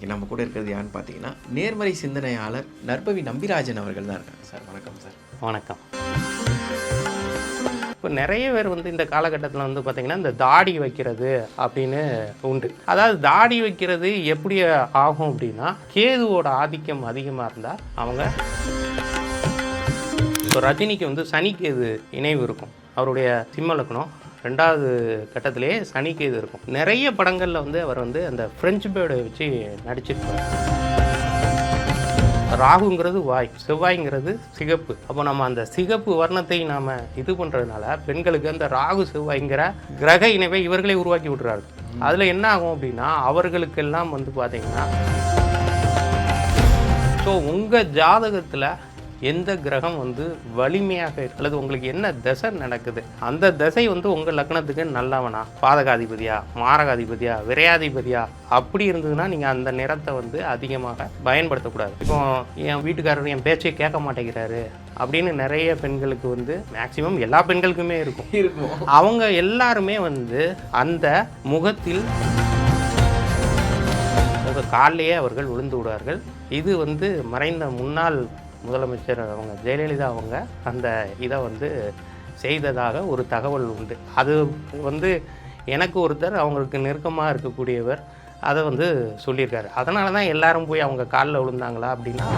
இன்றைக்கி நம்ம கூட இருக்கிறது யாருன்னு பார்த்தீங்கன்னா நேர்மறை சிந்தனையாளர் நற்பவி நம்பிராஜன் அவர்கள் தான் இருக்காங்க. சார் வணக்கம் சார். வணக்கம். இப்போ நிறைய பேர் வந்து இந்த காலகட்டத்தில் வந்து பார்த்திங்கன்னா இந்த தாடி வைக்கிறது அப்படின்னு உண்டு. அதாவது தாடி வைக்கிறது எப்படி ஆகும் அப்படின்னா கேதுவோட ஆதிக்கம் அதிகமாக இருந்தால் அவங்க இப்போ ரஜினிக்கு வந்து சனிக்கேது இணைவு இருக்கும். அவருடைய சிம்ம லக்னம் ரெண்டாவது கட்டத்திலே இது இருக்கும். நிறைய படங்களில் வந்து அவர் வந்து அந்த ஃப்ரெஞ்சு பேர்டை வச்சு நடிச்சிருப்பார். ராகுங்கிறது வாய் செவ்வாய்ங்கிறது சிகப்பு. அப்போ நம்ம அந்த சிகப்பு வர்ணத்தை நாம் இது பண்ணுறதுனால பெண்களுக்கு அந்த ராகு செவ்வாய்ங்கிற கிரக இணைவை இவர்களே உருவாக்கி விட்றாரு அதில் என்ன ஆகும் அப்படின்னா அவர்களுக்கெல்லாம் வந்து பார்த்திங்கன்னா ஸோ உங்கள் ஜாதகத்தில் எந்த கிரகம் வந்து வலிமையாக இருக்கு? அல்லது உங்களுக்கு என்ன தசை நடக்குது? அந்த தசை வந்து உங்கள் லக்னத்துக்கு நல்லவனா? பாதகாதிபதியா? மாரகாதிபதியா? விரையாதிபதியா? அப்படி இருந்ததுன்னா நீங்கள் அந்த நிறத்தை வந்து அதிகமாக பயன்படுத்தக்கூடாது. இப்போ என் வீட்டுக்காரர் என் பேச்சை கேட்க மாட்டேங்கிறாரு அப்படின்னு நிறைய பெண்களுக்கு வந்து மேக்சிமம் எல்லா பெண்களுக்குமே இருக்கும். இருக்கும். அவங்க எல்லாருமே வந்து அந்த முகத்தில் உங்க காலிலேயே அவர்கள் விழுந்து விடுவார்கள். இது வந்து மறைந்த முன்னாள் முதலமைச்சர் அவங்க ஜெயலலிதா அவங்க அந்த இதை வந்து செய்ததாக ஒரு தகவல் உண்டு. அது வந்து எனக்கு ஒருத்தர் அவங்களுக்கு நெருக்கமாக இருக்கக்கூடியவர் அதை வந்து சொல்லியிருக்காரு. அதனால தான் எல்லாரும் போய் அவங்க காலில் விழுந்தாங்களா அப்படின்னா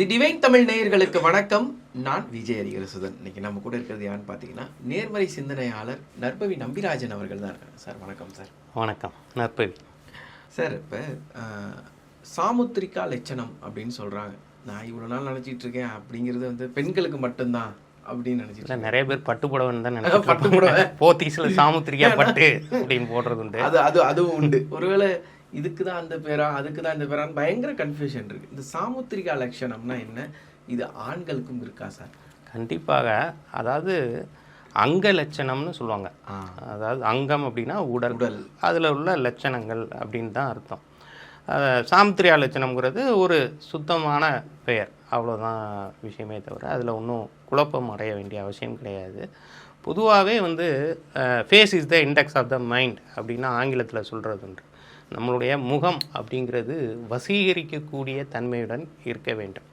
தி டிவைன் தமிழ் நேயர்களுக்கு வணக்கம். நான் விஜய் அரிகரசுதன். இன்னைக்கு நம்ம கூட இருக்கிறது யாருன்னு பார்த்தீங்கன்னா நேர்மறை சிந்தனையாளர் நற்பவி நம்பிராஜன் அவர்கள் தான் இருக்காங்க. சார் வணக்கம் சார். வணக்கம். நற்பவி. சார் இப்போ சாமுத்திரிகா லட்சணம் அப்படின்னு சொல்கிறாங்க நான் இவ்வளோ நாள் நினச்சிட்டு இருக்கேன். அப்படிங்கிறது வந்து பெண்களுக்கு மட்டும்தான் அப்படின்னு நினச்சிட்டு நிறைய பேர் பட்டு புடவைன்னு தான் பட்டு புடவை. போத்தீஸில் சாமுத்திரிக்கா பட்டு அப்படின்னு போடுறது உண்டு. அது அது அதுவும் உண்டு. ஒருவேளை இதுக்கு தான் அந்த பேரா அதுக்கு தான் இந்த பேரான்னு பயங்கர கன்ஃபியூஷன் இருக்கு. இந்த சாமுத்திரிகா லட்சணம்னா என்ன? இது ஆண்களுக்கும் இருக்கா சார்? கண்டிப்பாக. அதாவது அங்க லட்சணம்னு சொல்லுவாங்க. அதாவது அங்கம் அப்படின்னா உடல். உடல். அதில் உள்ள லட்சணங்கள் அப்படின்னு தான் அர்த்தம். சாமுத்திரியா லட்சணம்ங்கிறது ஒரு சுத்தமான பெயர். அவ்வளோதான் விஷயமே தவிர அதில் ஒன்றும் குழப்பம் அடைய வேண்டிய அவசியம் கிடையாது. பொதுவாகவே வந்து face is the index of the mind அப்படின்னு ஆங்கிலத்தில் சொல்கிறது உண்டு. நம்மளுடைய முகம் அப்படிங்கிறது வசீகரிக்கக்கூடிய தன்மையுடன் இருக்க வேண்டும்.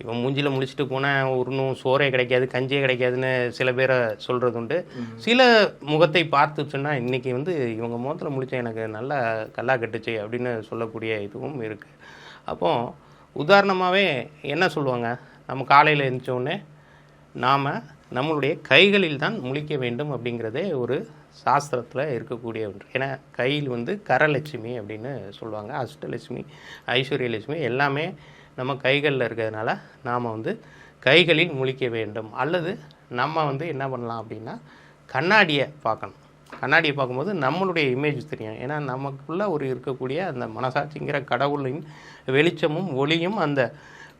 இப்போ மூஞ்சில முடிச்சுட்டு போனால் ஒன்றும் சோறே கிடைக்காது கஞ்சியே கிடைக்காதுன்னு சில பேரை சொல்கிறது உண்டு சில முகத்தை பார்த்து சொன்னால் இன்றைக்கி வந்து இவங்க முகத்தில் முடிச்ச எனக்கு நல்லா கல்லா கட்டுச்சு அப்படின்னு சொல்லக்கூடிய இதுவும் இருக்குது அப்போ உதாரணமாகவே என்ன சொல்லுவாங்க? நம்ம காலையில் எழுந்திரிச்சோடனே நாம் நம்மளுடைய கைகளில் தான் முழிக்க வேண்டும் அப்படிங்கிறதே ஒரு சாஸ்திரத்தில் இருக்கக்கூடிய ஒன்று. ஏன்னா கையில் வந்து கரலட்சுமி அப்படின்னு சொல்லுவாங்க. அஷ்டலட்சுமி ஐஸ்வர்யலட்சுமி எல்லாமே நம்ம கைகளில் இருக்கிறதுனால நாம் வந்து கைகளில் முழிக்க வேண்டும். அல்லது நம்ம வந்து என்ன பண்ணலாம் அப்படின்னா கண்ணாடியை பார்க்கணும். கண்ணாடியை பார்க்கும்போது நம்மளுடைய இமேஜ் தெரியும். ஏன்னா நமக்குள்ளே ஒரு இருக்கக்கூடிய அந்த மனசாட்சிங்கிற கடவுளின் வெளிச்சமும் ஒளியும் அந்த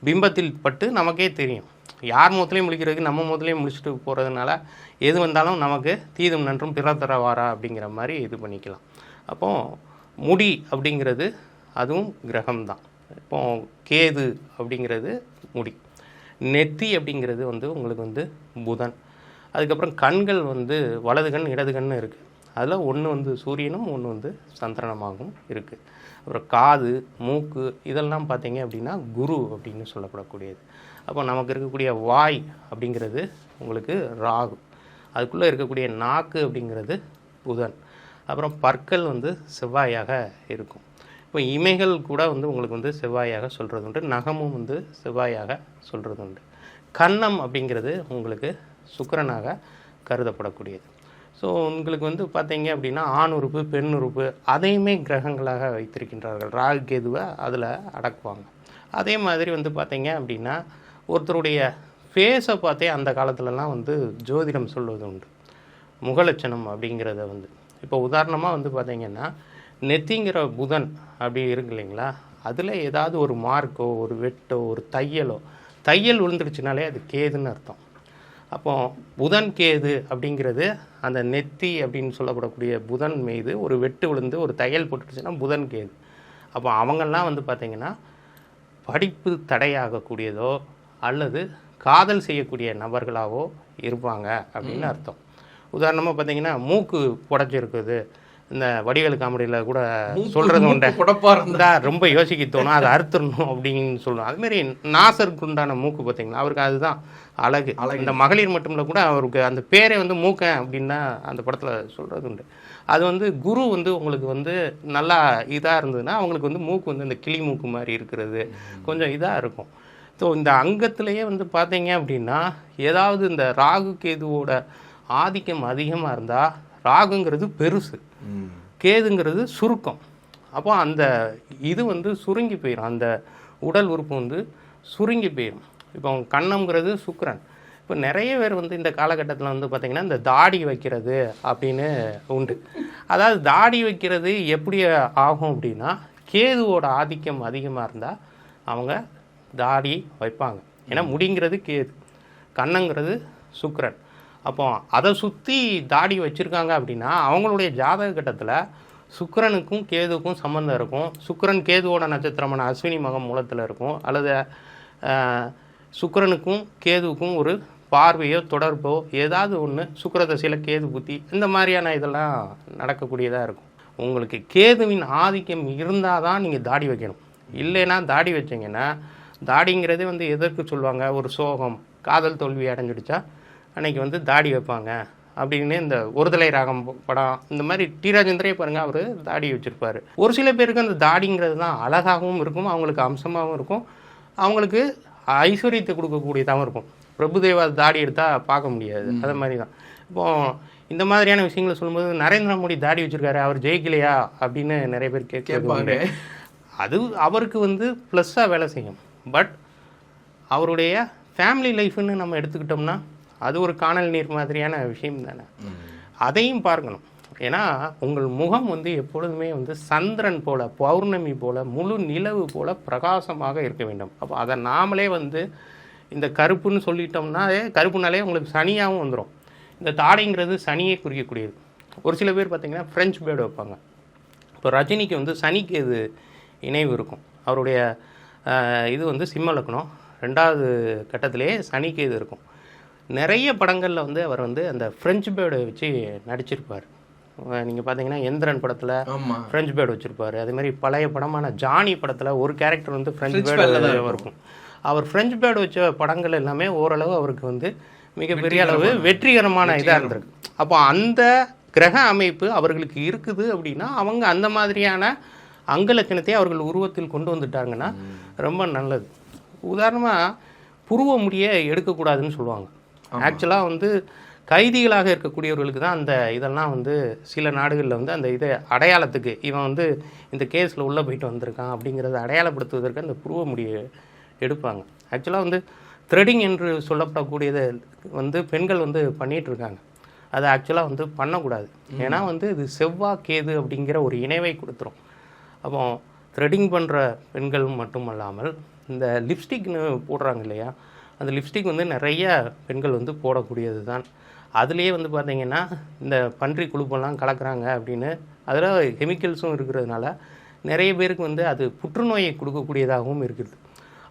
பிம்பத்தில் பட்டு நமக்கே தெரியும். யார் முகத்துலையும் முழிக்கிறதுக்கு நம்ம முகத்துலையும் முழிச்சிட்டு போகிறதுனால எது வந்தாலும் நமக்கு தீதும் நன்றும் பிறத்தரவாரா அப்படிங்கிற மாதிரி இது பண்ணிக்கலாம். அப்போ முடி அப்படிங்கிறது அதுவும் கிரகம்தான். இப்போ கேது அப்படிங்கிறது முடி. நெத்தி அப்படிங்கிறது வந்து உங்களுக்கு வந்து புதன். அதுக்கப்புறம் கண்கள் வந்து வலது கண் இடது கண்ணு இருக்குது அதில் ஒன்று வந்து சூரியனும் ஒன்று வந்து சந்திரனமாகவும் இருக்குது அப்புறம் காது மூக்கு இதெல்லாம் பார்த்தீங்க அப்படின்னா குரு அப்படின்னு சொல்லப்படக்கூடியது. அப்போ நமக்கு இருக்கக்கூடிய வாய் அப்படிங்கிறது உங்களுக்கு ராகு. அதுக்குள்ளே இருக்கக்கூடிய நாக்கு அப்படிங்கிறது புதன். அப்புறம் பற்கள் வந்து செவ்வாயாக இருக்கும். இப்போ இமைகள் கூட வந்து உங்களுக்கு வந்து செவ்வாயாக சொல்கிறது உண்டு. நகமும் வந்து செவ்வாயாக சொல்கிறது உண்டு. கன்னம் அப்படிங்கிறது உங்களுக்கு சுக்கரனாக கருதப்படக்கூடியது. ஸோ உங்களுக்கு வந்து பார்த்தீங்க அப்படின்னா ஆண் உறுப்பு பெண் உறுப்பு அதையுமே கிரகங்களாக வைத்திருக்கின்றார்கள். ராகு கேதுவை அதில் அடக்குவாங்க. அதே மாதிரி வந்து பார்த்தீங்க அப்படின்னா ஒருத்தருடைய ஃபேஸை பார்த்தே அந்த காலத்துலலாம் வந்து ஜோதிடம் சொல்வது உண்டு. முகலட்சணம் அப்படிங்கிறத வந்து. இப்போ உதாரணமாக வந்து பார்த்தீங்கன்னா நெத்திங்கிற புதன் அப்படி இருக்கு இல்லைங்களா? அதில் ஏதாவது ஒரு மார்க்கோ ஒரு வெட்டோ ஒரு தையலோ தையல் விழுந்துருச்சுனாலே அது கேதுன்னு அர்த்தம். அப்போ புதன் கேது அப்படிங்கிறது அந்த நெத்தி அப்படின்னு சொல்லப்படக்கூடிய புதன் மீது ஒரு வெட்டு விழுந்து ஒரு தையல் போட்டுருச்சுன்னா புதன் கேது. அப்போ அவங்கெல்லாம் வந்து பார்த்திங்கன்னா படிப்பு தடையாகக்கூடியதோ அல்லது காதல் செய்யக்கூடிய நபர்களாவோ இருப்பாங்க அப்படின்னு அர்த்தம். உதாரணமாக பார்த்தீங்கன்னா மூக்கு புடைச்சிருக்குது இந்த வடிவேலு காமெடியில் கூட சொல்கிறது உண்டு. இருந்தா. ரொம்ப யோசிக்க தோணும். அதை அறுத்துடணும் அப்படின்னு சொல்லுவோம் அதுமாரி நாசருக்கு உண்டான மூக்கு பார்த்தீங்கன்னா அவருக்கு அதுதான் அழகு. இந்த மகளிர் மட்டும்ல கூட அவருக்கு அந்த பேரே வந்து மூக்கன் அப்படின்னு தான் அந்த படத்தில் சொல்கிறது உண்டு. அது வந்து குரு வந்து உங்களுக்கு வந்து நல்லா இதாக இருந்ததுன்னா அவங்களுக்கு வந்து மூக்கு வந்து இந்த கிளி மூக்கு மாதிரி இருக்கிறது. கொஞ்சம் இதாக இருக்கும். ஸோ இந்த அங்கத்திலேயே வந்து பார்த்தீங்க அப்படின்னா ஏதாவது இந்த ராகு கேதுவோட ஆதிக்கம் அதிகமாக இருந்தால் ராகுங்கிறது பெருசு. கேதுங்கிறது சுருக்கம். அப்போ அந்த இது வந்து சுருங்கி போயிடும் அந்த உடல் உறுப்பு வந்து சுருங்கி போயிடும் இப்போ கண்ணம்ங்கிறது சுக்கரன். இப்போ நிறைய பேர் வந்து இந்த காலகட்டத்தில் வந்து பார்த்திங்கன்னா இந்த தாடி வைக்கிறது அப்படின்னு உண்டு. அதாவது தாடி வைக்கிறது எப்படி ஆகும் அப்படின்னா கேதுவோட ஆதிக்கம் அதிகமாக இருந்தால் அவங்க தாடி வைப்பாங்க. ஏன்னா முடிங்கிறது கேது. கண்ணங்கிறது சுக்கரன். அப்போ அதை சுற்றி தாடி வச்சுருக்காங்க அப்படின்னா அவங்களுடைய ஜாதக கட்டத்தில் சுக்கரனுக்கும் கேதுக்கும் சம்மந்தம் இருக்கும். சுக்கரன் கேதுவோட நட்சத்திரமான அஸ்வினி மகம் மூலத்தில் இருக்கும். அல்லது சுக்கரனுக்கும் கேதுவுக்கும் ஒரு பார்வையோ தொடர்போ ஏதாவது ஒன்று சுக்கிர தசையில் கேது புத்தி இந்த மாதிரியான இதெல்லாம் நடக்கக்கூடியதாக இருக்கும். உங்களுக்கு கேதுவின் ஆதிக்கம் இருந்தால் தான் நீங்கள் தாடி வைக்கணும். இல்லைன்னா தாடி வச்சிங்கன்னா தாடிங்கிறதே வந்து எதற்கு சொல்லுவாங்க? ஒரு சோகம் காதல் தோல்வி அடைஞ்சிடுச்சா? அன்னைக்கு வந்து தாடி வைப்பாங்க. அப்படின்னு இந்த ஒருதலை ராகம் படம் இந்த மாதிரி டி ராஜேந்திரே பாருங்க அவர் தாடி வச்சிருப்பாரு. ஒரு சில பேருக்கு அந்த தாடிங்கிறது தான் அழகாகவும் இருக்கும் அவங்களுக்கு அம்சமாகவும் இருக்கும். அவங்களுக்கு ஐஸ்வர்யத்தை கொடுக்கக்கூடியதாகவும் இருக்கும். பிரபுதேவா தாடி எடுத்தால் பார்க்க முடியாது. அது மாதிரி தான். இப்போ இந்த மாதிரியான விஷயங்களை சொல்லும்போது நரேந்திர மோடி தாடி வச்சிருக்காரு அவர் ஜெயிக்கலையா? அப்படின்னு நிறைய பேர் கேட்பாங்க. அது அவருக்கு வந்து ப்ளஸ்ஸாக வேலை செய்யும். பட் அவருடைய ஃபேமிலி லைஃப்னு நம்ம எடுத்துக்கிட்டோம்னா அது ஒரு காணல் நீர் மாதிரியான விஷயம் தானே. அதையும் பார்க்கணும். ஏன்னா உங்கள் முகம் வந்து எப்பொழுதுமே வந்து சந்திரன் போல பௌர்ணமி போல முழு நிலவு போல பிரகாசமாக இருக்க வேண்டும். அப்போ அதை நாமளே வந்து இந்த கருப்புன்னு சொல்லிட்டோம்னா கருப்புனாலே உங்களுக்கு சனியாகவும் வந்துடும் இந்த தாடைங்கிறது சனியை குறிக்கக்கூடியது. ஒரு சில பேர் பார்த்தீங்கன்னா ஃப்ரெஞ்ச் பேர்டு வைப்பாங்க. இப்போ ரஜினிக்கு வந்து சனிக்கு இது இணைவு இருக்கும். அவருடைய இது வந்து சிம்ம லக்னம். ரெண்டாவது கட்டத்திலே சனிக்கு இது இருக்கும். நிறைய படங்களில் வந்து அவர் வந்து அந்த ஃப்ரெஞ்ச் பேர்டு வச்சு நடிச்சிருப்பார். நீங்கள் பார்த்தீங்கன்னா எந்திரன் படத்தில் ஃப்ரெஞ்ச் பேர்டு வச்சிருப்பாரு. அதே மாதிரி பழைய படமான ஜானி படத்தில் ஒரு கேரக்டர் வந்து ஃப்ரெஞ்ச் பேர்டு இருக்கும். அவர் ஃப்ரெஞ்ச் பேர்டு வச்ச படங்கள் எல்லாமே ஓரளவு அவருக்கு வந்து மிகப்பெரிய அளவு வெற்றிகரமான இதாக இருந்திருக்கு. அப்போ அந்த கிரக அமைப்பு அவர்களுக்கு இருக்குது அப்படின்னா அவங்க அந்த மாதிரியான அங்கலட்சணத்தை அவர்கள் உருவத்தில் கொண்டு வந்துட்டாங்கன்னா ரொம்ப நல்லது. உதாரணமாக புருவ முடிய எடுக்கக்கூடாதுன்னு சொல்லுவாங்க. ஆக்சுவலாக வந்து கைதிகளாக இருக்கக்கூடியவர்களுக்கு தான் அந்த இதெல்லாம் வந்து சில நாடுகளில் வந்து அந்த இதை அடையாளத்துக்கு இவன் வந்து இந்த கேஸில் உள்ளே போயிட்டு வந்திருக்கான் அப்படிங்கிறத அடையாளப்படுத்துவதற்கு அந்த புருவ முடியை எடுப்பாங்க. ஆக்சுவலாக வந்து த்ரெடிங் என்று சொல்லப்படக்கூடியதை வந்து பெண்கள் வந்து பண்ணிட்டு இருக்காங்க அதை ஆக்சுவலாக வந்து பண்ணக்கூடாது. ஏன்னா வந்து இது செவ்வாய் கேது அப்படிங்கிற ஒரு இணைவை கொடுத்துரும். அப்போ த்ரெடிங் பண்ணுற பெண்கள் மட்டுமல்லாமல் இந்த லிப்ஸ்டிக்னு போடுறாங்க இல்லையா? அந்த லிப்ஸ்டிக் வந்து நிறைய பெண்கள் வந்து போடக்கூடியது தான் அதுலேயே வந்து பார்த்தீங்கன்னா இந்த பன்றி குழுப்பெல்லாம் கலக்கிறாங்க அப்படின்னு அதில் கெமிக்கல்ஸும் இருக்கிறதுனால நிறைய பேருக்கு வந்து அது புற்றுநோயை கொடுக்கக்கூடியதாகவும் இருக்குது.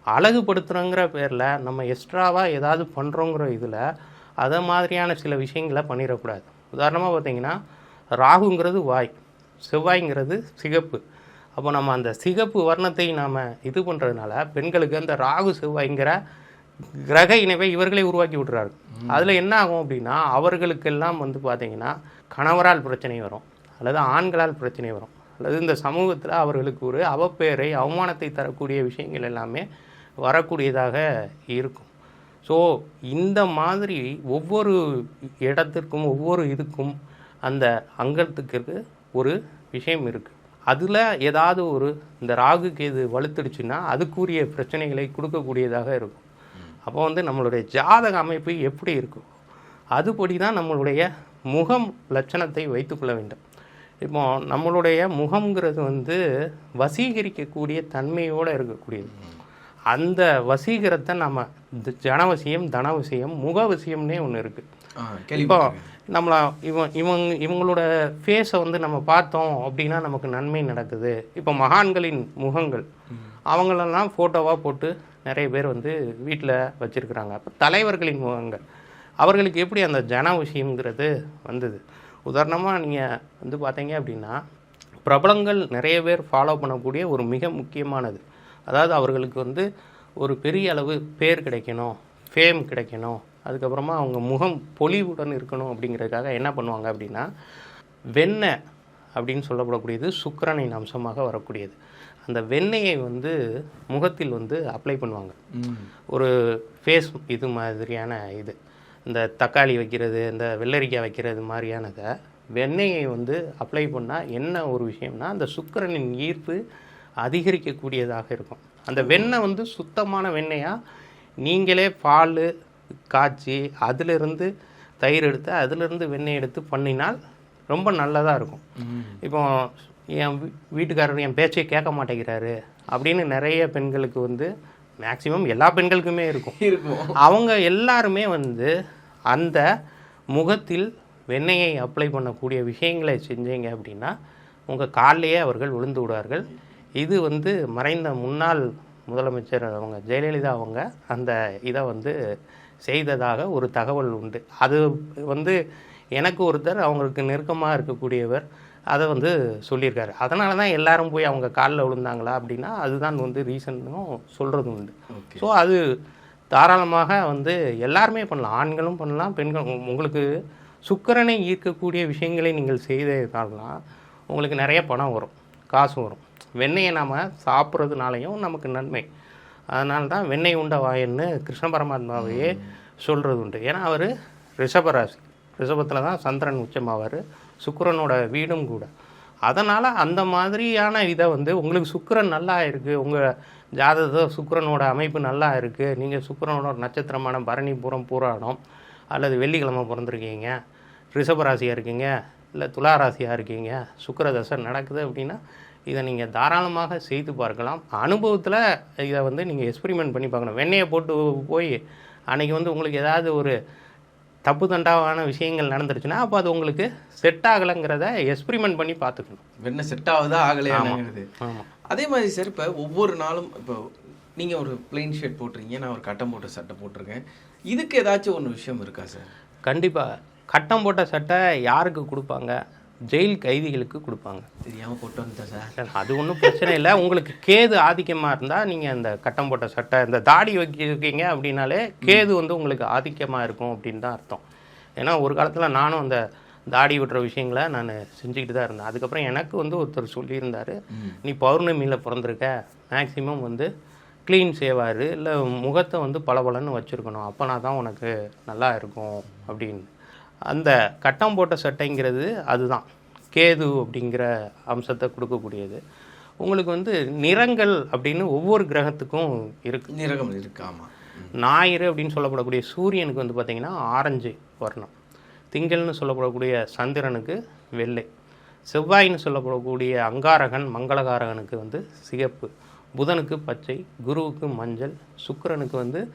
அழகுபடுத்துகிறோங்கிற பேரில் நம்ம எக்ஸ்ட்ராவாக ஏதாவது பண்ணுறோங்கிற இதில் அதை மாதிரியான சில விஷயங்களை பண்ணிடக்கூடாது. உதாரணமாக பார்த்தீங்கன்னா ராகுங்கிறது வாய் செவ்வாய்ங்கிறது சிகப்பு. அப்போ நம்ம அந்த சிகப்பு வர்ணத்தை நாம் இது பண்ணுறதுனால பெண்களுக்கு அந்த ராகு செவ்வாய்ங்கிற கிரக இணைவை இவர்களே உருவாக்கி விட்டுறாரு. அதில் என்ன ஆகும் அப்படின்னா அவர்களுக்கெல்லாம் வந்து பார்த்தீங்கன்னா கணவரால் பிரச்சனை வரும் அல்லது ஆண்களால் பிரச்சனை வரும் அல்லது இந்த சமூகத்தில் அவர்களுக்கு ஒரு அவப்பேரை அவமானத்தை தரக்கூடிய விஷயங்கள் எல்லாமே வரக்கூடியதாக இருக்கும். ஸோ இந்த மாதிரி ஒவ்வொரு இடத்திற்கும் ஒவ்வொரு இதுக்கும் அந்த அங்கத்துக்கு ஒரு விஷயம் இருக்குது அதில் ஏதாவது ஒரு இந்த ராகு கேது வலுத்துடுச்சுன்னா அதுக்குரிய பிரச்சனைகளை கொடுக்கக்கூடியதாக இருக்கும். அப்போ வந்து நம்மளுடைய ஜாதக அமைப்பு எப்படி இருக்கும்? அதுபடி தான் நம்மளுடைய முகம் லட்சணத்தை வைத்துக்கொள்ள வேண்டும். இப்போ நம்மளுடைய முகம்ங்கிறது வந்து வசீகரிக்கக்கூடிய தன்மையோடு இருக்கக்கூடியது. அந்த வசீகரத்தை நம்ம ஜனவசியம் தனவசியம் முகவசியம்னே ஒன்று இருக்குது இப்போ. நம்மள இவன் இவங்க இவங்களோட ஃபேஸை வந்து நம்ம பார்த்தோம் அப்படின்னா நமக்கு நன்மை நடக்குது. இப்போ மகான்களின் முகங்கள். அவங்களெல்லாம் ஃபோட்டோவாக போட்டு நிறைய பேர் வந்து வீட்டில் வச்சுருக்குறாங்க. அப்போ தலைவர்களின் முகங்கள். அவர்களுக்கு எப்படி அந்த ஜன விஷயங்கிறது வந்தது? உதாரணமாக நீங்கள் வந்து பார்த்தீங்க அப்படின்னா பிரபலங்கள் நிறைய பேர் ஃபாலோ பண்ணக்கூடிய ஒரு மிக முக்கியமானது. அதாவது அவர்களுக்கு வந்து ஒரு பெரிய அளவு பேர் கிடைக்கணும் ஃபேம் கிடைக்கணும் அதுக்கப்புறமா அவங்க முகம் பொலிவுடன் இருக்கணும் அப்படிங்கிறதுக்காக என்ன பண்ணுவாங்க அப்படின்னா வெண்ணெய் அப்படின்னு சொல்லப்படக்கூடியது சுக்கரனின் அம்சமாக வரக்கூடியது. அந்த வெண்ணெயை வந்து முகத்தில் வந்து அப்ளை பண்ணுவாங்க. ஒரு ஃபேஸ் இது மாதிரியான இது. இந்த தக்காளி வைக்கிறது இந்த வெள்ளரிக்காய் வைக்கிறது மாதிரியானதை வெண்ணெயை வந்து அப்ளை பண்ணால் என்ன ஒரு விஷயம்னா அந்த சுக்கிரனின் ஈர்ப்பு அதிகரிக்கக்கூடியதாக இருக்கும். அந்த வெண்ணெய் வந்து சுத்தமான வெண்ணெயாக நீங்களே பால் காய்ச்சி அதிலிருந்து தயிர் எடுத்து அதிலிருந்து வெண்ணெய் எடுத்து பண்ணினால் ரொம்ப நல்லதாக இருக்கும். இப்போ என் வீட்டுக்காரர் என் பேச்சை கேட்க மாட்டேங்கிறாரு அப்படின்னு நிறைய பெண்களுக்கு வந்து மேக்சிமம் எல்லா பெண்களுக்குமே இருக்கும். இருக்கும். அவங்க எல்லாருமே வந்து அந்த முகத்தில் வெண்ணெயை அப்ளை பண்ணக்கூடிய விஷயங்களை செஞ்சீங்க அப்படின்னா உங்கள் காலிலேயே அவர்கள் விழுந்து விடுவார்கள். இது வந்து மறைந்த முன்னாள் முதலமைச்சர் அவங்க ஜெயலலிதா அவங்க அந்த இதை வந்து செய்ததாக ஒரு தகவல் உண்டு. அது வந்து எனக்கு ஒருத்தர் அவங்களுக்கு நெருக்கமாக இருக்கக்கூடியவர் அதை வந்து சொல்லியிருக்காரு. அதனால தான் எல்லாரும் போய் அவங்க காலில் விழுந்தாங்களா அப்படின்னா அதுதான் வந்து ரீசன்னும் சொல்கிறது உண்டு. ஸோ அது தாராளமாக வந்து எல்லாருமே பண்ணலாம். ஆண்களும் பண்ணலாம் பெண்கள் உ- உங்களுக்கு சுக்கிரனை ஈர்க்கக்கூடிய விஷயங்களை நீங்கள் செய்ததாலாம் உங்களுக்கு நிறைய பணம் வரும் காசு வரும். வெண்ணெயை நாம் சாப்பிட்றதுனாலையும் நமக்கு நன்மை. அதனால தான் வெண்ணெய் உண்ட வாயன்னு கிருஷ்ண பரமாத்மாவையே சொல்கிறது உண்டு ஏன்னா அவர் ரிஷபராசி ரிஷபத்தில் தான் சந்திரன் உச்சமாவார் சுக்கரனோட வீடும் கூட. அதனால் அந்த மாதிரியான இதை வந்து உங்களுக்கு சுக்கரன் நல்லா இருக்குது உங்கள் ஜாதகத்தில் சுக்கரனோட அமைப்பு நல்லா இருக்குது நீங்கள் சுக்கரனோட நட்சத்திரமான பரணி பூரம் பூராடம் அல்லது வெள்ளிக்கிழமை பிறந்திருக்கீங்க ரிஷபராசியாக இருக்கீங்க இல்லை துலா ராசியாக இருக்கீங்க சுக்கர தசை நடக்குது அப்படின்னா இதை நீங்கள் தாராளமாக செய்து பார்க்கலாம். அனுபவத்தில் இதை வந்து நீங்கள் எக்ஸ்பிரிமெண்ட் பண்ணி பார்க்கணும். வெண்ணெயை போட்டு போய் அன்றைக்கி வந்து உங்களுக்கு ஏதாவது ஒரு தப்பு தண்டாவான விஷயங்கள் நடந்துருச்சுன்னா அப்போ அது உங்களுக்கு செட் ஆகலைங்கிறத எக்ஸ்பெரிமெண்ட் பண்ணி பார்த்துக்கணும். வெண்ணெய் செட் ஆகுதா ஆகலையாங்கிறது அதே மாதிரி சார் இப்போ ஒவ்வொரு நாளும் இப்போ நீங்க ஒரு பிளெயின் ஷர்ட் போட்டிருக்கீங்க நான் ஒரு கட்டம் போட்ட சட்டை போட்டிருக்கேன். இதுக்கு ஏதாச்சும் ஒன்று விஷயம் இருக்கா சார் கண்டிப்பாக கட்டம் போட்ட சட்டை யாருக்கு கொடுப்பாங்க? ஜெயில் கைதிகளுக்கு கொடுப்பாங்க. தெரியாம போட்டு வந்துட்டேன் சார். அது ஒன்றும் பிரச்சனை இல்லை. உங்களுக்கு கேது ஆதிக்கமாக இருந்தால் நீங்கள் அந்த கட்டம் போட்ட சட்டை இந்த தாடி வைக்கிருக்கீங்க அப்படின்னாலே கேது வந்து உங்களுக்கு ஆதிக்கமாக இருக்கும் அப்படின்னு தான் அர்த்தம். ஏன்னா ஒரு காலத்தில் நானும் அந்த தாடி விட்டுற விஷயங்களை நான் செஞ்சுக்கிட்டு தான் இருந்தேன். அதுக்கப்புறம் எனக்கு வந்து ஒருத்தர் சொல்லியிருந்தார் நீ பௌர்ணமியில் பிறந்திருக்க. மேக்ஸிமம் வந்து க்ளீன் சேவாரு இல்லை முகத்தை வந்து பளபளன்னு வச்சுருக்கணும். அப்போனா தான் உனக்கு நல்லா இருக்கும். அப்படின்னு. அந்த கட்டம் போட்ட சட்டைங்கிறது அதுதான். கேது அப்படிங்கிற அம்சத்தை கொடுக்கக்கூடியது. உங்களுக்கு வந்து நிறங்கள் அப்படின்னு ஒவ்வொரு கிரகத்துக்கும் இருக்குது நிறகம் இருக்கு ஞாயிறு அப்படின்னு சொல்லப்படக்கூடிய சூரியனுக்கு வந்து பார்த்திங்கன்னா ஆரஞ்சு வர்ணம். திங்கள்னு சொல்லப்படக்கூடிய சந்திரனுக்கு வெள்ளை. செவ்வாயின்னு சொல்லப்படக்கூடிய அங்காரகன் மங்களகாரகனுக்கு வந்து சிகப்பு. புதனுக்கு பச்சை குருவுக்கு மஞ்சள் சுக்கிரனுக்கு வந்து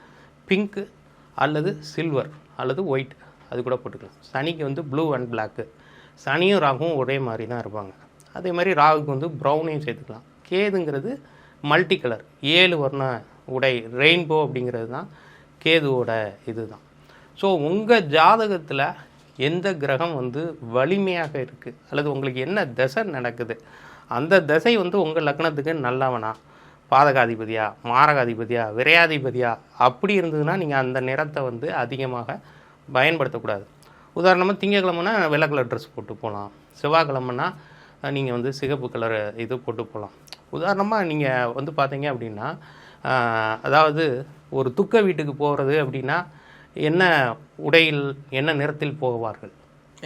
பிங்க்கு அல்லது சில்வர் அல்லது ஒயிட். அது கூட போட்டுக்கலாம். சனிக்கு வந்து ப்ளூ அண்ட் பிளாக்கு சனியும் ராகுவும் ஒரே மாதிரி தான் இருப்பாங்க. அதே மாதிரி ராகுக்கு வந்து ப்ரௌனையும் சேர்த்துக்கலாம். கேதுங்கிறது மல்டி கலர் ஏழு வர்ண உடை ரெயின்போ அப்படிங்கிறது தான் கேதுவோட இது தான் ஸோ உங்கள் ஜாதகத்தில் எந்த கிரகம் வந்து வலிமையாக இருக்குது அல்லது உங்களுக்கு என்ன தசை நடக்குது? அந்த தசை வந்து உங்கள் லக்னத்துக்கு நல்லவனா? பாதகாதிபதியா? மாரகாதிபதியா? விரையாதிபதியா? அப்படி இருந்ததுன்னா நீங்கள் அந்த நிறத்தை வந்து அதிகமாக பயன்படுத்தக்கூடாது. உதாரணமாக திங்கக்கிழமைனா வெள்ளை கலர் ட்ரெஸ் போட்டு போகலாம். செவ்வாய்க்கிழமைனா நீங்கள் வந்து சிகப்பு கலர் இது போட்டு போகலாம். உதாரணமாக நீங்கள் வந்து பார்த்தீங்க அப்படின்னா அதாவது ஒரு துக்க வீட்டுக்கு போகிறது அப்படின்னா என்ன உடையில் என்ன நிறத்தில் போவார்கள்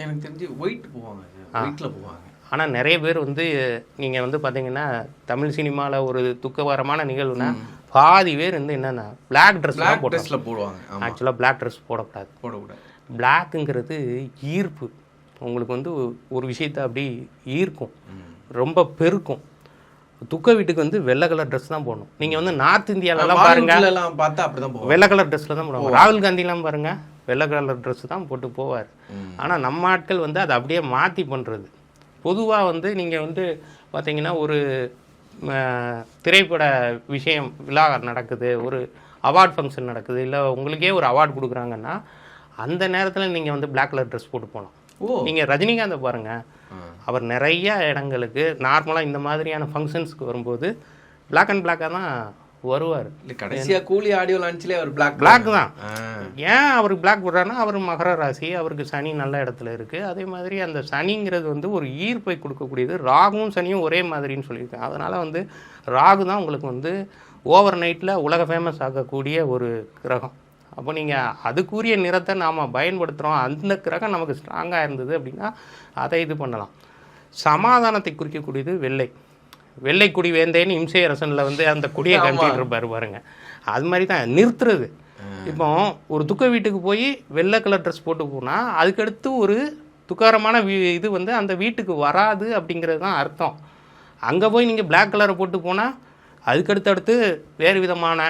எனக்கு தெரிஞ்சு ஒயிட் போவாங்க. சார் ஒயிட்ல போவாங்க. ஆனால் நிறைய பேர் வந்து நீங்கள் வந்து பார்த்தீங்கன்னா தமிழ் சினிமாவில் ஒரு துக்ககரமான நிகழ்வுனா பாதி பேர் வந்து என்னென்னா பிளாக் ட்ரெஸ் பிளாக் ட்ரெஸ்ல போடுவாங்க. ஆக்சுவலாக பிளாக் ட்ரெஸ் போடக்கூடாது. போடக்கூடாது. பிளாக்குங்கிறது ஈர்ப்பு. உங்களுக்கு வந்து ஒரு விஷயத்தை அப்படி ஈர்க்கும். ரொம்ப பெருக்கும். துக்க வீட்டுக்கு வந்து வெள்ளை கலர் ட்ரெஸ் தான் போடணும். நீங்கள் வந்து நார்த் இந்தியாவிலலாம் பாருங்க பாருங்க. எல்லாம் பார்த்தா வெள்ளை கலர் ட்ரெஸ்ல தான் போடுவாங்க. ராகுல் காந்திலாம் பாருங்க. வெள்ளை கலர் ட்ரெஸ் தான் போட்டு போவார். ஆனால் நம்ம ஆட்கள் வந்து அதை அப்படியே மாற்றி பண்ணுறது பொதுவாக வந்து நீங்கள் வந்து பார்த்தீங்கன்னா ஒரு திரைப்பட விஷயம் விழா நடக்குது ஒரு அவார்ட் ஃபங்க்ஷன் நடக்குது இல்லை உங்களுக்கே ஒரு அவார்ட் கொடுக்குறாங்கன்னா அந்த நேரத்தில் நீங்கள் வந்து பிளாக் கலர் ட்ரெஸ் போட்டு போகலாம் ஓ. நீங்கள் ரஜினிகாந்தை பாருங்கள் அவர் நிறைய இடங்களுக்கு நார்மலாக இந்த மாதிரியான ஃபங்க்ஷன்ஸ்க்கு வரும்போது பிளாக் அண்ட் பிளாக்காக தான் வருவார். இல்ல கடைசியா கூலி ஆடியோ லான்ச்லயே அவர் பிளாக் பிளாக் தான். ஏன் அவர் பிளாக் போடுறாருன்னா அவர் மகர ராசி அவருக்கு சனி நல்ல இடத்துல இருக்குது அதே மாதிரி அந்த சனிங்கிறது வந்து ஒரு ஈர்ப்பை கொடுக்கக்கூடியது. ராகுவும் சனியும் ஒரே மாதிரின்னு சொல்லியிருக்கேன் அதனால் வந்து ராகு தான் உங்களுக்கு வந்து ஓவர் நைட்டில் உலக ஃபேமஸ் ஆகக்கூடிய ஒரு கிரகம். அப்போ நீங்கள் அதுக்குரிய நிறத்தை நாம் பயன்படுத்துகிறோம் அந்த கிரகம் நமக்கு ஸ்ட்ராங்காக இருந்தது அப்படின்னா அதை இது பண்ணலாம். சமாதானத்தை குறிக்கக்கூடியது வெள்ளை. வெள்ளை குடி வேந்தேன்னு இம்சை அரசனில் வந்து அந்த குடியை காமிச்சிட்டு இருப்பாரு பாருங்க. அது மாதிரி தான் நிறுத்துறது இப்போ ஒரு துக்க வீட்டுக்கு போய் வெள்ளை கலர் ட்ரெஸ் போட்டு போனால் அதுக்கடுத்து ஒரு துக்காரமான வீ இது வந்து அந்த வீட்டுக்கு வராது அப்படிங்கிறது தான் அர்த்தம். அங்கே போய் நீங்கள் Black கலரை போட்டு போனால் அதுக்கடுத்து அடுத்து வேறு விதமான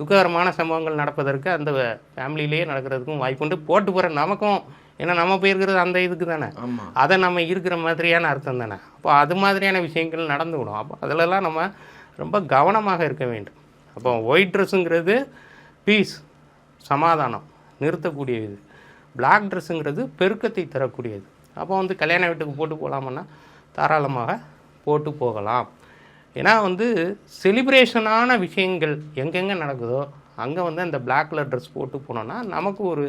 துக்ககரமான சம்பவங்கள் நடப்பதற்கு அந்த ஃபேமிலியிலேயே நடக்கிறதுக்கும் வாய்ப்புண்டு. போட்டு போகிற நமக்கும் ஏன்னா நம்ம போயிருக்கிறது அந்த இதுக்கு தானே. அதை நம்ம இருக்கிற மாதிரியான அர்த்தம் தானே. அப்போ அது மாதிரியான விஷயங்கள் நடந்துவிடும் அப்போ அதிலெல்லாம் நம்ம ரொம்ப கவனமாக இருக்க வேண்டும். அப்போ ஒயிட் ட்ரெஸ்ஸுங்கிறது பீஸ் சமாதானம் நிறுத்தக்கூடியது. Black ட்ரெஸ்ஸுங்கிறது பெருக்கத்தை தரக்கூடியது. அப்போ வந்து கல்யாண வீட்டுக்கு போட்டு போகலாமன்னா தாராளமாக போட்டு போகலாம். ஏன்னா வந்து செலிப்ரேஷனான விஷயங்கள் எங்கெங்கே நடக்குதோ அங்கே வந்து அந்த Black கலர் ட்ரெஸ் போட்டு போனோம்னா நமக்கு ஒரு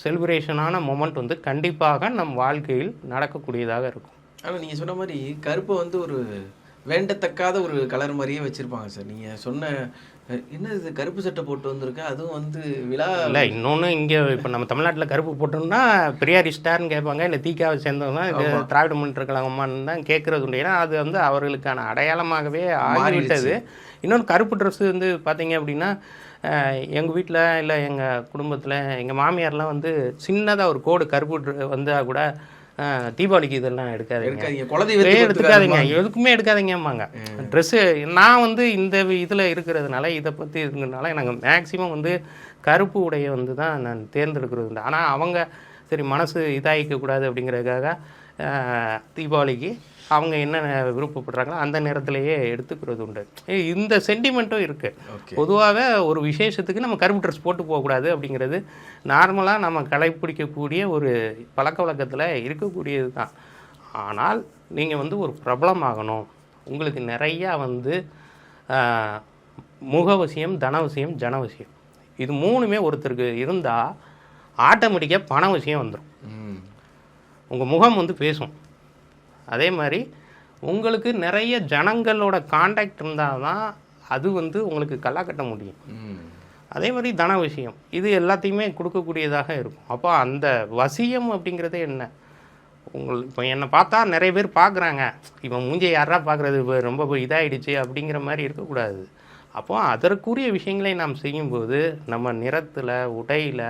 செலிப்ரேஷனான மொமெண்ட் வந்து கண்டிப்பாக நம் வாழ்க்கையில் நடக்கக்கூடியதாக இருக்கும். ஆனால் நீங்கள் சொன்ன மாதிரி கருப்பை வந்து ஒரு வேண்டத்தக்காத ஒரு கலர் மாதிரியே வச்சிருப்பாங்க சார். நீங்கள் சொன்ன என்ன இது கருப்பு சட்டை போட்டு வந்திருக்க? அதுவும் வந்து விழா இல்லை இன்னொன்று இங்கே இப்போ நம்ம தமிழ்நாட்டில் கருப்பு போட்டோம்னா பெரியார் ஸ்டார்னு கேட்பாங்க இல்லை தீக்காவை சேர்ந்தவங்க இது திராவிட முன்னேற்ற தான் கேட்குறது உண்டு. ஏன்னா அது வந்து அவர்களுக்கான அடையாளமாகவே ஆகிவிட்டது. இன்னொன்று கருப்பு ட்ரெஸ்ஸு வந்து பார்த்தீங்க அப்படின்னா எங்கள் வீட்டில் இல்லை எங்கள் குடும்பத்தில் எங்கள் மாமியார்லாம் வந்து சின்னதாக ஒரு கோடு கருப்பு வந்தால் கூட தீபாவளிக்கு இதெல்லாம் எடுக்காதீங்க. ஏன் எடுத்துக்காதீங்க எதுக்குமே எடுக்காதீங்கம்மாங்க ட்ரெஸ்ஸு நான் வந்து இந்த இதில் இருக்கிறதுனால இதை பற்றி இருக்கிறதுனால எனக்கு மேக்ஸிமம் வந்து கருப்பு உடையை வந்து தான் நான் தேர்ந்தெடுக்கிறது உண்டு. ஆனால் அவங்க சரி மனசு இதாகிக்க கூடாது அப்படிங்கிறதுக்காக தீபாவளிக்கு அவங்க என்ன விருப்பப்படுறாங்களோ அந்த நேரத்திலேயே எடுத்துக்கிறது உண்டு. இந்த சென்டிமெண்ட்டும் இருக்குது ஓகே பொதுவாகவே ஒரு விசேஷத்துக்கு நம்ம கருப்பு ட்ரெஸ் போட்டு போகக்கூடாது அப்படிங்கிறது நார்மலாக நம்ம கடைப்பிடிக்கக்கூடிய ஒரு பழக்க வழக்கத்தில் இருக்கக்கூடியது தான். ஆனால் நீங்கள் வந்து ஒரு பிரபலமாகணும் உங்களுக்கு நிறையா வந்து முகவசியம் தனவசியம் ஜனவசியம். இது மூணுமே ஒருத்தருக்கு இருந்தால் ஆட்டோமேட்டிக்காக பணவசியம் வந்துடும் உங்கள் முகம் வந்து பேசும். அதே மாதிரி உங்களுக்கு நிறைய ஜனங்களோட காண்டாக்ட் இருந்தால் தான் அது வந்து உங்களுக்கு களை கட்ட முடியும். அதே மாதிரி தன விஷயம். இது எல்லாத்தையுமே கொடுக்கக்கூடியதாக இருக்கும். அப்போ அந்த வசியம் அப்படிங்கிறதே என்ன? உங்கள் இப்போ என்னை பார்த்தா நிறைய பேர் பார்க்குறாங்க. இவன் மூஞ்சியை யாரா பார்க்குறது? இப்போ ரொம்ப போய் இதாயிடுச்சு அப்படிங்கிற மாதிரி இருக்கக்கூடாது. அப்போ அதற்குரிய விஷயங்களை நாம் செய்யும்போது நம்ம நிறத்தில் உடையில்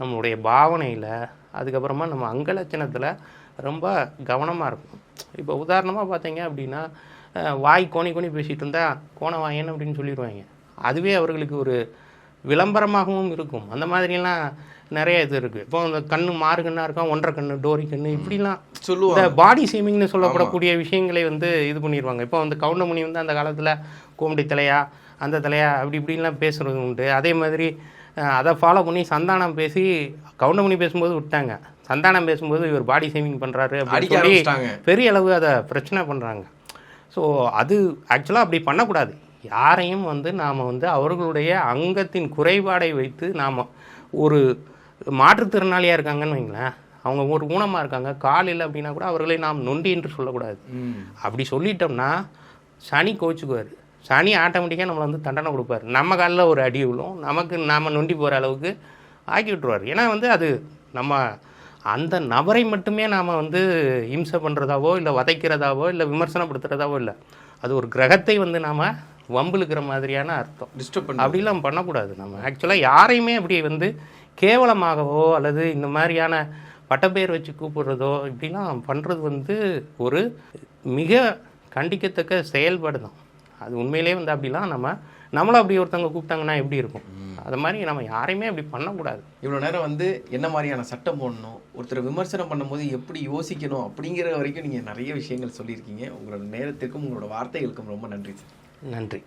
நம்மளுடைய பாவனையில் அதுக்கப்புறமா நம்ம அங்கலட்சணத்தில் ரொம்ப கவனமாக இருக்கும். இப்போ உதாரணமாக பார்த்தீங்க அப்படின்னா வாய் கோணி கோணி பேசிகிட்டு இருந்தா கோண வாயன் அப்படின்னு சொல்லிடுவாங்க அதுவே அவர்களுக்கு ஒரு விளம்பரமாகவும் இருக்கும். அந்த மாதிரிலாம் நிறைய இது இருக்குது இப்போ இந்த கண்ணு மாறு கண்ணாக இருக்கும் ஒன்றரை கண்ணு டோரி கண்ணு இப்படிலாம் சொல்லுவாங்க. இந்த பாடி ஷேமிங்னு சொல்லப்படக்கூடிய விஷயங்களை வந்து இது பண்ணிடுவாங்க இப்போ வந்து கவுண்டமணி வந்து அந்த காலத்தில் கோமடி தலையா அந்த தலையா அப்படி இப்படின்லாம் பேசுறது உண்டு. அதே மாதிரி அதை ஃபாலோ பண்ணி சந்தானம் பேசி கவுண்டமணி பேசும்போது விட்டாங்க. சந்தானம் பேசும்போது இவர் பாடி ஷேமிங் பண்ணுறாரு அப்படின்னு சொல்லி பெரிய அளவு அதை பிரச்சனை பண்ணுறாங்க ஸோ அது ஆக்சுவலாக அப்படி பண்ணக்கூடாது. யாரையும் வந்து நாம் வந்து அவர்களுடைய அங்கத்தின் குறைபாடை வைத்து நாம் ஒரு மாற்றுத்திறனாளியாக இருக்காங்கன்னு வைங்களேன். அவங்க ஒரு ஊனமாக இருக்காங்க. கால் இல்லை அப்படின்னா கூட அவர்களை நாம் நொண்டி என்று சொல்லக்கூடாது. அப்படி சொல்லிட்டோம்னா சனி கோச்சுக்குவார். சனி ஆட்டோமேட்டிக்காக நம்மளை வந்து தண்டனை கொடுப்பார். நம்ம காலில் ஒரு அடி விழும். நமக்கு நாம் நொண்டி போகிற அளவுக்கு ஆக்கி விட்டுருவார். ஏன்னா வந்து அது நம்ம அந்த நபரை மட்டுமே நாம் வந்து இம்சை பண்ணுறதாவோ இல்லை வதைக்கிறதாவோ இல்லை விமர்சனப்படுத்துகிறதாவோ இல்லை. அது ஒரு கிரகத்தை வந்து நாம் வம்பிழுக்கிற மாதிரியான அர்த்தம். டிஸ்டர்ப் பண்ண அப்படிலாம் பண்ணக்கூடாது நம்ம. ஆக்சுவலாக யாரையுமே அப்படி வந்து கேவலமாகவோ அல்லது இந்த மாதிரியான பட்டப்பெயர் வச்சு கூப்பிடுறதோ இப்படிலாம் பண்ணுறது வந்து ஒரு மிக கண்டிக்கத்தக்க செயல்பாடு தான் அது உண்மையிலே வந்து அப்படிலாம் நம்ம நம்மளும் அப்படி ஒருத்தவங்க கூப்பிட்டாங்கன்னா எப்படி இருக்கும்? அது மாதிரி நம்ம யாரையுமே அப்படி பண்ணக்கூடாது. இவ்வளோ நேரம் வந்து என்ன மாதிரியான சட்டம் போடணும் ஒருத்தரை விமர்சனம் பண்ணும்போது எப்படி யோசிக்கணும் அப்படிங்கிற வரைக்கும் நீங்கள் நிறைய விஷயங்கள் சொல்லியிருக்கீங்க. உங்களோட நேரத்திற்கும் உங்களோட வார்த்தைகளுக்கும் ரொம்ப நன்றி சார். நன்றி.